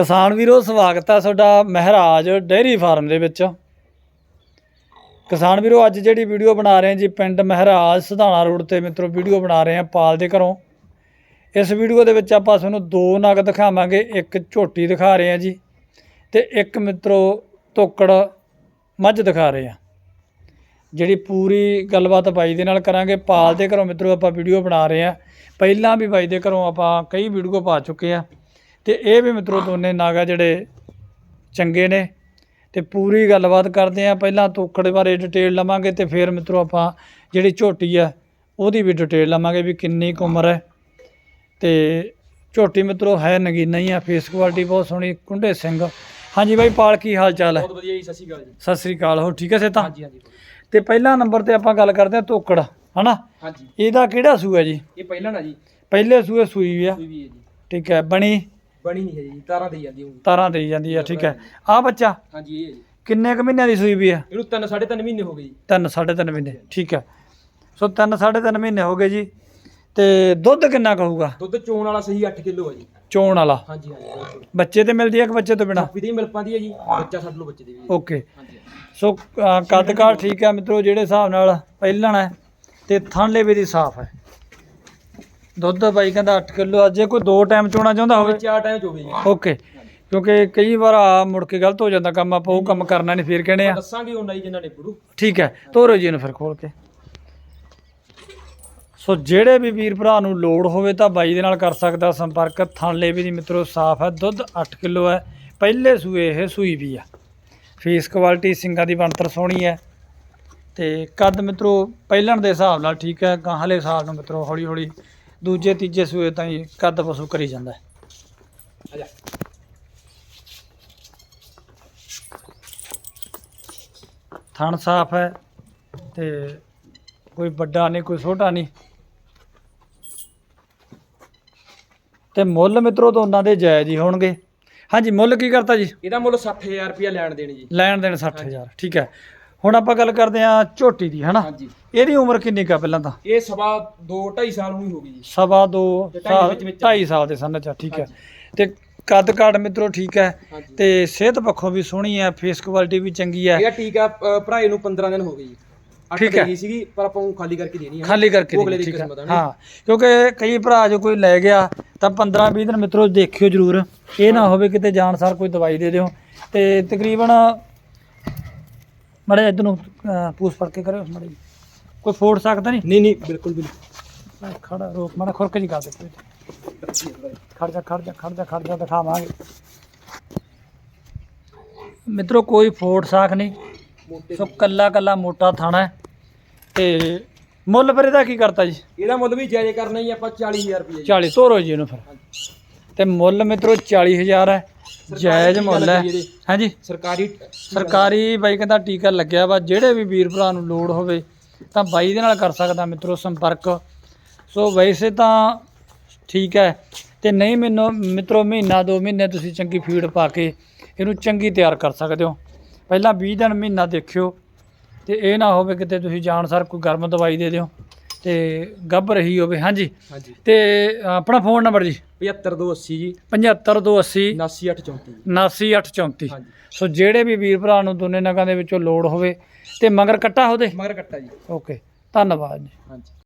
ਕਿਸਾਨ ਵੀਰੋ, ਸਵਾਗਤ ਹੈ ਤੁਹਾਡਾ ਮਹਿਰਾਜ ਡੇਅਰੀ ਫਾਰਮ ਦੇ ਵਿੱਚ। ਕਿਸਾਨ ਵੀਰੋ, ਅੱਜ ਜਿਹੜੀ ਵੀਡੀਓ ਬਣਾ ਰਹੇ ਹਾਂ ਜੀ, ਪਿੰਡ ਮਹਿਰਾਜ ਸਧਾਣਾ ਰੋਡ ਤੇ ਮਿੱਤਰੋ, ਵੀਡੀਓ ਬਣਾ ਰਹੇ ਹਾਂ ਪਾਲ ਦੇ ਘਰੋਂ। ਇਸ ਵੀਡੀਓ ਦੇ ਵਿੱਚ ਆਪਾਂ ਤੁਹਾਨੂੰ ਦੋ ਨਗ ਦਿਖਾਵਾਂਗੇ, ਇੱਕ ਝੋਟੀ ਦਿਖਾ ਰਹੇ ਹਾਂ ਜੀ ਤੇ ਇੱਕ ਮਿੱਤਰੋ ਤੋਕੜ ਮੱਝ ਦਿਖਾ ਰਹੇ ਹਾਂ। ਜਿਹੜੀ ਪੂਰੀ ਗੱਲਬਾਤ ਬਾਈ ਦੇ ਨਾਲ ਕਰਾਂਗੇ, ਪਾਲ ਦੇ ਘਰੋਂ ਮਿੱਤਰੋ ਆਪਾਂ ਵੀਡੀਓ ਬਣਾ ਰਹੇ ਹਾਂ। ਪਹਿਲਾਂ ਵੀ ਬਾਈ ਦੇ ਘਰੋਂ ਆਪਾਂ ਕਈ ਵੀਡੀਓ ਪਾ ਚੁੱਕੇ ਆ ਤੇ ਇਹ ਵੀ ਮਿੱਤਰੋ ਦੋਨੇ ਨਾਗਾ ਜਿਹੜੇ ਚੰਗੇ ਨੇ ਤੇ ਪੂਰੀ ਗੱਲਬਾਤ ਕਰਦੇ ਆ ਪਹਿਲਾਂ ਤੋਕੜ ਬਾਰੇ ਡਿਟੇਲ ਲਵਾਂਗੇ ਤੇ ਫਿਰ ਮਿੱਤਰੋ ਆਪਾਂ ਜਿਹੜੀ ਝੋਟੀ ਆ ਉਹਦੀ ਵੀ ਡਿਟੇਲ ਲਵਾਂਗੇ ਵੀ ਕਿੰਨੀ ਕੁ ਉਮਰ ਹੈ। ਤੇ ਝੋਟੀ ਮਿੱਤਰੋ ਹੈ ਨਗੀਨਾ ਹੀ ਆ ਫੇਸ ਕੁਆਲਿਟੀ ਬਹੁਤ ਸੋਹਣੀ ਕੁੰਡੇ ਸਿੰਘ। ਹਾਂਜੀ ਬਾਈ ਪਾਲ ਕੀ ਹਾਲ ਚਾਲ ਹੈ? ਬਹੁਤ ਵਧੀਆ ਜੀ ਸਤਿ ਸ਼੍ਰੀ ਅਕਾਲ ਜੀ। ਸਤਿ ਸ੍ਰੀ ਅਕਾਲ ਹੋ ਠੀਕ ਹੈ ਸੇਤਾ? ਹਾਂਜੀ ਹਾਂਜੀ ਤੇ ਪਹਿਲਾ ਨੰਬਰ ਤੇ ਆਪਾਂ ਗੱਲ ਕਰਦੇ ਆ ਤੋਕੜ ਹਨਾ? ਹਾਂਜੀ। ਇਹਦਾ ਕਿਹੜਾ ਸੂਆ ਜੀ? ਇਹ ਪਹਿਲਾਂ ਨਾ ਜੀ। ਪਹਿਲੇ ਸੂਏ ਸੂਈ ਵੀ ਆ। ਕੋਈ ਵੀ ਹੈ ਜੀ। ਠੀਕ ਹੈ ਬਣੀ? ਬਣੀ ਨਹੀਂ ਹੈ ਜੀ ਤਾਰਾਂ ਦੇਈ ਜਾਂਦੀ ਹੁਣ ਤਾਰਾਂ ਦੇਈ ਜਾਂਦੀ ਆ ਠੀਕ ਹੈ। ਆ ਬੱਚਾ? ਹਾਂਜੀ ਇਹ ਹੈ ਜੀ। ਕਿੰਨੇ ਕੁ ਮਹੀਨਿਆਂ ਦੀ ਸੂਈ ਵੀ ਆ? ਇਹਨੂੰ ਤਿੰਨ ਸਾਢੇ ਤਿੰਨ ਮਹੀਨੇ ਹੋ ਗਏ ਜੀ। ਤਿੰਨ ਸਾਢੇ ਤਿੰਨ ਮਹੀਨੇ ਠੀਕ ਹੈ। ਸੋ ਤਿੰਨ ਸਾਢੇ ਤਿੰਨ ਮਹੀਨੇ ਹੋ ਗਏ ਜੀ। ਤੇ ਦੁੱਧ ਕਿੰਨਾ ਕਹੂਗਾ ਦੁੱਧ ਚੋਣ ਵਾਲਾ ਸਹੀ 8 ਕਿਲੋ ਹੈ ਜੀ। ਚੋਣ ਵਾਲਾ? ਹਾਂਜੀ ਹਾਂਜੀ ਬੱਚੇ ਤੇ ਮਿਲਦੀ ਹੈ ਕਿ ਬੱਚੇ ਤੋਂ ਬਿਨਾ? ਕਾਪੀ ਦੀ ਮਿਲ ਪਾਉਂਦੀ ਹੈ ਜੀ। ਬੱਚਾ ਛੱਡ ਲਓ ਬੱਚੇ ਦੇ ਵੀ ਓਕੇ। ਹਾਂਜੀ ਸੋ ਕੱਦ ਕਾਰ ਠੀਕ ਹੈ ਮਿੱਤਰੋ ਜਿਹੜੇ ਹਿਸਾਬ ਨਾਲ ਪਹਿਲਣ ਹੈ ਤੇ ਥਣ ਲੇਵੇ ਦੀ ਸਾਫ਼ ਹੈ। ਦੁੱਧ ਬਾਈ ਕਹਿੰਦਾ 8 ਕਿਲੋ ਅੱਜ ਜੇ ਕੋਈ ਦੋ ਟਾਈਮ ਚੋਣਾ ਚਾਹੁੰਦਾ ਹੋਵੇ। ਚਾਰ ਟਾਈਮ ਚੋਗੇ ਜੀ। ਓਕੇ ਕਿਉਂਕਿ ਕਈ ਵਾਰ ਆ ਮੁੜ ਕੇ ਗਲਤ ਹੋ ਜਾਂਦਾ ਕੰਮ ਆਪਾਂ ਉਹ ਕੰਮ ਕਰਨਾ ਨਹੀਂ ਫਿਰ ਕਹਿੰਦੇ ਆ। ਦੱਸਾਂਗੇ ਉਹਨਾਂ ਹੀ ਜਿਨ੍ਹਾਂ ਨੇ ਪੜੂ ਠੀਕ ਹੈ ਤੋਰੋ ਜੀ ਇਹਨੂੰ ਫਿਰ ਖੋਲ ਕੇ। ਸੋ ਜਿਹੜੇ ਵੀ ਵੀਰ ਭਰਾ ਨੂੰ ਲੋੜ ਹੋਵੇ ਤਾਂ ਬਾਈ ਦੇ ਨਾਲ ਕਰ ਸਕਦਾ ਸੰਪਰਕ। ਥਣਲੇ ਵੀ ਦੀ ਮਿੱਤਰੋ ਸਾਫ਼ ਹੈ ਦੁੱਧ 8 ਕਿਲੋ ਹੈ। ਪਹਿਲੇ ਸੂਏ ਇਹ ਸੂਈ ਵੀ ਆ। ਫੇਸ ਕੁਆਲਿਟੀ ਸਿੰਗਾਂ ਦੀ ਬਣਤਰ ਸੋਹਣੀ ਹੈ। ਤੇ ਕੱਦ ਮਿੱਤਰੋ ਪਹਿਲਣ ਦੇ ਹਿਸਾਬ ਨਾਲ ਠੀਕ ਹੈ ਗਾਹਲੇ ਸਾਲ ਨੂੰ ਮਿੱਤਰੋ ਹੌਲੀ ਹੌਲੀ ਦੂਜੇ ਤੀਜੇ ਸੂਏ ਤਾਈਂ ਕੱਦ ਪਸ਼ੂ ਕਰੀ ਜਾਂਦਾ ਹੈ। ਥਣ ਸਾਫ਼ ਹੈ ਤੇ ਕੋਈ ਵੱਡਾ ਨਹੀਂ ਕੋਈ ਛੋਟਾ ਨਹੀਂ। ਤੇ ਮੁੱਲ ਮਿੱਤਰੋ ਦੋਨਾਂ ਦੇ ਜਾਇਜ਼ ਹੀ ਹੋਣਗੇ। ਹਾਂਜੀ ਮੁੱਲ ਕੀ ਕਰਤਾ ਜੀ? ਇਹਦਾ ਮੁੱਲ 60000 ਰੁਪਇਆ ਲੈਣ ਦੇਣ ਜੀ। ਲੈਣ ਦੇਣ 60000 ਠੀਕ ਹੈ। ਹੁਣ ਆਪਾਂ ਗੱਲ ਕਰਦੇ ਹਾਂ ਝੋਟੀ ਦੀ ਹਨਾ? ਹਾਂਜੀ। ਇਹਦੀ ਉਮਰ ਕਿੰਨੀ ਕਾ ਪਹਿਲਾਂ ਤਾਂ? ਇਹ ਸਵਾ 2 2.5 ਸਾਲ ਹੋਈ ਹੋ ਗਈ ਜੀ। ਸਵਾ ਦੋ ਤੇ ਢਾਈ ਸਾਲ ਵਿੱਚ ਵਿੱਚ 2.5 ਸਾਲ ਦੇ ਸੰਨ ਚ ਠੀਕ ਹੈ। ਤੇ ਕੱਦ ਕਾਠ ਮਿੱਤਰੋ ਠੀਕ ਹੈ। ਤੇ ਸਿਹਤ ਪੱਖੋਂ ਵੀ ਸੋਹਣੀ ਹੈ ਫੇਸ ਕੁਆਲਿਟੀ ਵੀ ਚੰਗੀ ਹੈ। ਇਹਦਾ ਟੀਕਾ ਭਰਾਏ ਨੂੰ 15 ਦਿਨ ਹੋ ਗਏ ਜੀ। ਠੀਕ ਹੈ। ਸੀਗੀ ਪਰ ਆਪਾਂ ਉਹ ਖਾਲੀ ਕਰਕੇ ਦੇਣੀ ਹੈ ਖਾਲੀ ਕਰਕੇ ਦੇਣੀ, ਠੀਕ ਹੈ। ਹੈ ਨਾ। ਹਾਂ ਕਿਉਂਕਿ ਕਈ ਭਰਾ ਜੋ ਕੋਈ ਲੈ ਗਿਆ ਤਾਂ 15 20 ਦਿਨ ਮਿੱਤਰੋ ਦੇਖਿਓ ਜਰੂਰ। ਇਹ ਨਾ ਹੋਵੇ ਕਿਤੇ ਜਾਣ ਸਾਰ ਕੋਈ ਦਵਾਈ ਦੇ ਦਿਓ। ਤੇ ਤਕਰੀਬਨ ਮੜੇ ਇਧਰ ਨੂੰ ਅਹ, ਪੂਛ ਫੜ ਕੇ ਕਰਿਓ ਮੜੇ ਕੋਈ ਫੋੜ ਸਕਦਾ ਨਹੀਂ? ਨਹੀਂ ਨਹੀਂ ਬਿਲਕੁਲ ਬਿਲਕੁਲ ਮੈਂ ਖੜਾ ਰੋਕ ਮੜਾ ਖੁਰਕ ਜੀ ਕਰ ਦੇ ਖੜ ਜਾ ਖੜ ਜਾ ਖੜ ਜਾ ਖੜ ਜਾ ਦਿਖਾਵਾਂਗੇ। ਮਿੱਤਰੋ ਕੋਈ ਫੋੜ ਸਾਖ ਨਹੀਂ। ਮੋਟੇ ਸੋ ਕੱਲਾ ਕੱਲਾ ਮੋਟਾ ਥਾਣਾ ਹੈ। ਤੇ ਮੁੱਲ ਫਿਰ ਇਹਦਾ ਕੀ ਕਰਤਾ ਜੀ? ਇਹਦਾ ਮੁੱਲ ਵੀ ਜਾਇਜ਼ ਕਰਨਾ ਹੀ ਆਪਾਂ 40000 ਰੁਪਏ 40 ਤੋਰੋ ਜੀ ਇਹਨੂੰ ਫਿਰ। ਤੇ ਮੁੱਲ ਮਿੱਤਰੋ 40000 ਹੈ। ਜਾਇਜ਼ ਮੁੱਲ ਹੈ। ਹਾਂਜੀ। ਸਰਕਾਰੀ ਸਰਕਾਰੀ ਬਾਈ ਕਹਿੰਦਾ ਟੀਕਾ ਲੱਗਿਆ ਵਾ ਜਿਹੜੇ ਵੀ ਵੀਰ ਭਰਾ ਨੂੰ ਲੋੜ ਹੋਵੇ ਤਾਂ ਬਾਈ ਦੇ ਨਾਲ ਕਰ ਸਕਦਾ ਮਿੱਤਰੋ ਸੰਪਰਕ। ਸੋ ਵੈਸੇ ਤਾਂ ਠੀਕ ਹੈ ਤੇ ਨਹੀਂ ਮੈਨੂੰ ਮਿੱਤਰੋ ਮਹੀਨਾ ਦੋ ਮਹੀਨੇ ਤੁਸੀਂ ਚੰਗੀ ਫੀਡ ਪਾ ਕੇ ਇਹਨੂੰ ਚੰਗੀ ਤਿਆਰ ਕਰ ਸਕਦੇ ਹੋ। ਪਹਿਲਾਂ 20 ਦਿਨ ਮਹੀਨਾ ਦੇਖਿਓ ਤੇ ਇਹ ਨਾ ਹੋਵੇ ਕਿਤੇ ਤੁਸੀਂ ਜਾਣ ਸਰ ਕੋਈ ਗਰਮ ਦਵਾਈ ਦੇ ਦਿਓ। ਤੇ ਗੱਭ ਰਹੀ ਹੋਵੇ ਹਾਂਜੀ। ਹਾਂਜੀ। ਤੇ ਆਪਣਾ ਫੋਨ ਨੰਬਰ ਜੀ? 75280 ਜੀ। 75280 79834 79834 ਹਾਂਜੀ। ਸੋ ਜਿਹੜੇ ਵੀ ਵੀਰ ਭਰਾ ਨੂੰ ਦੋਨੇ ਨਗਾਂ ਦੇ ਵਿੱਚੋਂ ਲੋੜ ਹੋਵੇ ਤੇ ਮਗਰ ਕੱਟਾ ਉਹਦੇ? ਮਗਰ ਕੱਟਾ ਜੀ। ਓਕੇ ਧੰਨਵਾਦ ਜੀ। ਹਾਂਜੀ।